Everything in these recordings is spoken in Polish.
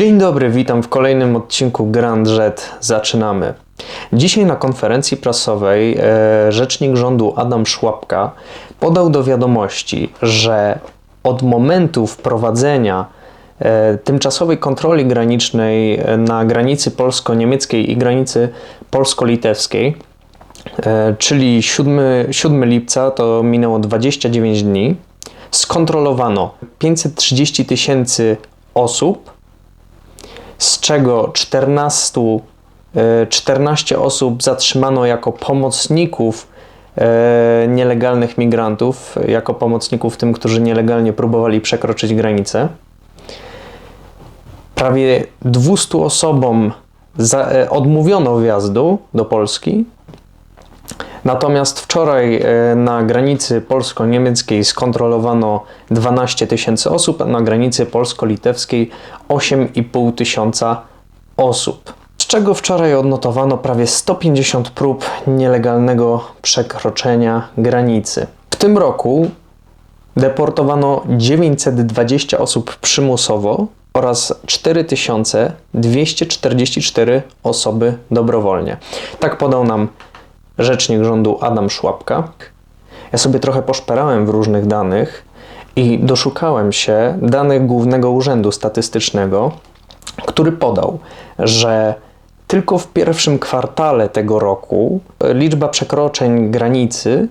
Dzień dobry, witam w kolejnym odcinku Grand Jet. Zaczynamy. Dzisiaj na konferencji prasowej e, rzecznik rządu Adam Szłapka podał do wiadomości, że od momentu wprowadzenia e, tymczasowej kontroli granicznej e, na granicy polsko-niemieckiej i granicy polsko-litewskiej, e, czyli 7, 7 lipca, to minęło 29 dni, skontrolowano 530 tysięcy osób, z czego 14, e, 14 osób zatrzymano jako pomocników e, nielegalnych migrantów, jako pomocników tym, którzy nielegalnie próbowali przekroczyć granicę. Prawie 200 osobom za, e, odmówiono wjazdu do Polski. Natomiast wczoraj e, na granicy polsko-niemieckiej skontrolowano 12 tysięcy osób, a na granicy polsko-litewskiej 8,5 tysiąca osób. Z czego wczoraj odnotowano prawie 150 prób nielegalnego przekroczenia granicy. W tym roku deportowano 920 osób przymusowo oraz 4244 osoby dobrowolnie. Tak podał nam rzecznik rządu Adam Szłapka. Ja sobie trochę poszperałem w różnych danych i doszukałem się danych Głównego Urzędu Statystycznego, który podał, że tylko w pierwszym kwartale tego roku liczba przekroczeń granicy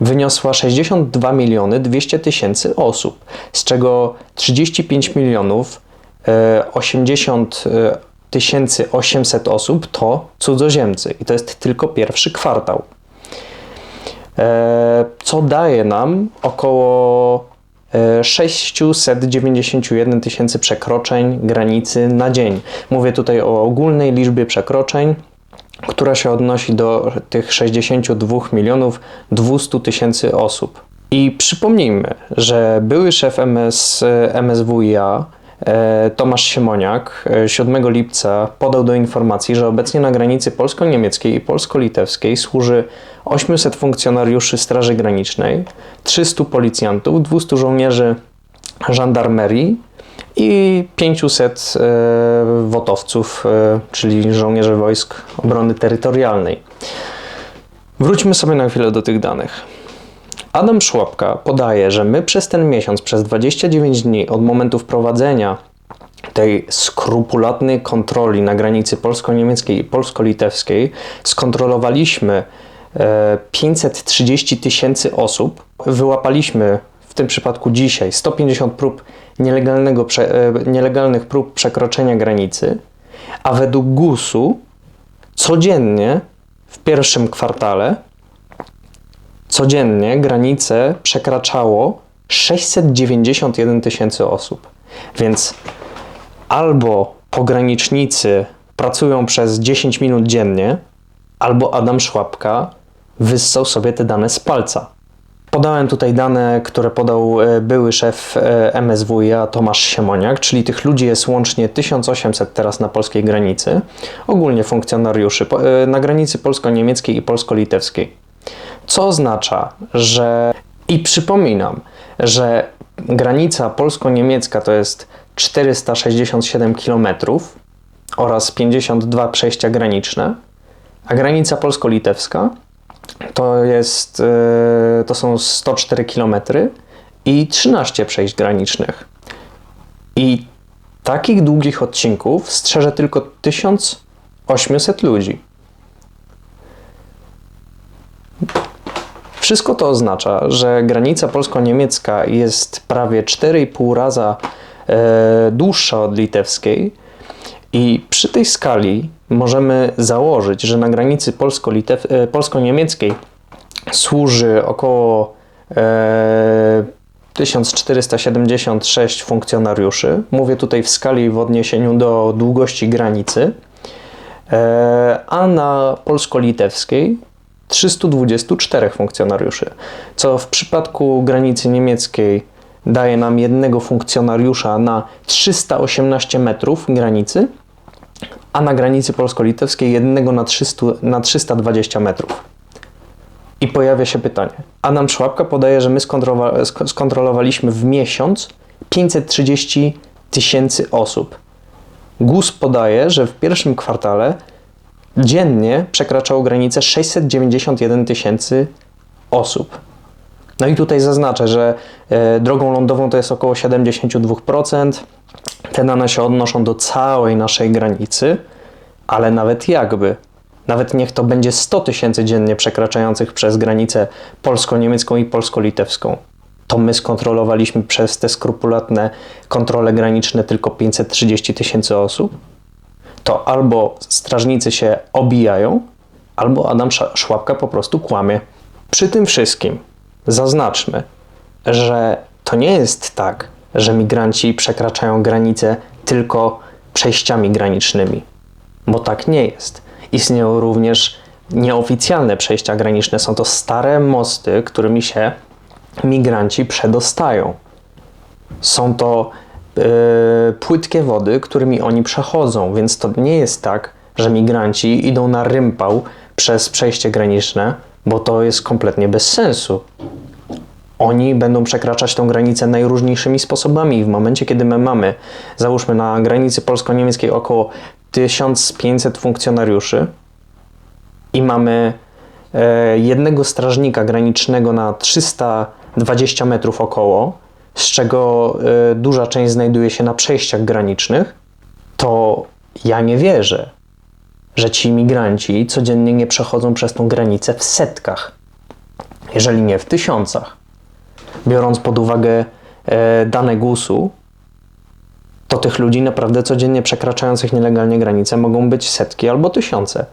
wyniosła 62 miliony 200 tysięcy osób, z czego 35 milionów e, 80 e, tysięcy 800 osób to cudzoziemcy i to jest tylko pierwszy kwartał. E, Co daje nam około e, 691 tysięcy przekroczeń granicy na dzień. Mówię tutaj o ogólnej liczbie przekroczeń, która się odnosi do tych 62 milionów 200 tysięcy osób. I przypomnijmy, że były szef MS, MSWiA e, Tomasz Siemoniak e, 7 lipca podał do informacji, że obecnie na granicy polsko-niemieckiej i polsko-litewskiej służy 800 funkcjonariuszy Straży Granicznej, 300 policjantów, 200 żołnierzy żandarmerii i 500 e, wotowców, e, czyli żołnierzy wojsk obrony terytorialnej. Wróćmy sobie na chwilę do tych danych. Adam Szłapka podaje, że my przez ten miesiąc, przez 29 dni od momentu wprowadzenia tej skrupulatnej kontroli na granicy polsko-niemieckiej i polsko-litewskiej skontrolowaliśmy e, 530 tysięcy osób. Wyłapaliśmy w tym przypadku dzisiaj 150 prób nielegalnego, e, nielegalnych prób przekroczenia granicy, a według GUS-u codziennie w pierwszym kwartale codziennie granicę przekraczało 691 tysięcy osób. Więc albo pogranicznicy pracują przez 10 minut dziennie, albo Adam Szłapka wyssał sobie te dane z palca. Podałem tutaj dane, które podał e, były szef e, MSWiA Tomasz Siemoniak, czyli tych ludzi jest łącznie 1800 teraz na polskiej granicy, ogólnie funkcjonariuszy e, na granicy polsko-niemieckiej i polsko-litewskiej. Co oznacza, że i przypominam, że granica polsko-niemiecka to jest 467 km oraz 52 przejścia graniczne, a granica polsko-litewska to jest e, to są 104 km i 13 przejść granicznych. I takich długich odcinków strzeże tylko 1800 ludzi. Wszystko to oznacza, że granica polsko-niemiecka jest prawie 4,5 raza e, dłuższa od litewskiej i przy tej skali możemy założyć, że na granicy e, polsko-niemieckiej służy około e, 1476 funkcjonariuszy. Mówię tutaj w skali w odniesieniu do długości granicy. E, a na polsko-litewskiej 324 funkcjonariuszy, co w przypadku granicy niemieckiej daje nam jednego funkcjonariusza na 318 metrów granicy, a na granicy polsko-litewskiej jednego na, 300, na 320 metrów. I pojawia się pytanie. Adam Szłapka podaje, że my skontrolowaliśmy w miesiąc 530 tysięcy osób. GUS podaje, że w pierwszym kwartale dziennie przekraczało granicę 691 tysięcy osób. No i tutaj zaznaczę, że e, drogą lądową to jest około 72%. Te dane się odnoszą do całej naszej granicy, ale nawet jakby, nawet niech to będzie 100 tysięcy dziennie przekraczających przez granicę polsko-niemiecką i polsko-litewską, to my skontrolowaliśmy przez te skrupulatne kontrole graniczne tylko 530 tysięcy osób, to albo strażnicy się obijają, albo Adam Sz- Szłapka po prostu kłamie. Przy tym wszystkim zaznaczmy, że to nie jest tak, że migranci przekraczają granice tylko przejściami granicznymi, bo tak nie jest. Istnieją również nieoficjalne przejścia graniczne. Są to stare mosty, którymi się migranci przedostają. Są to płytkie wody, którymi oni przechodzą, więc to nie jest tak, że migranci idą na rympał przez przejście graniczne, bo to jest kompletnie bez sensu. Oni będą przekraczać tą granicę najróżniejszymi sposobami. W momencie, kiedy my mamy, załóżmy na granicy polsko-niemieckiej około 1500 funkcjonariuszy i mamy e, jednego strażnika granicznego na 320 metrów około, z czego e, duża część znajduje się na przejściach granicznych, to ja nie wierzę, że ci migranci codziennie nie przechodzą przez tą granicę w setkach, jeżeli nie w tysiącach. Biorąc pod uwagę e, dane GUS-u, to tych ludzi naprawdę codziennie przekraczających nielegalnie granicę mogą być setki albo tysiące.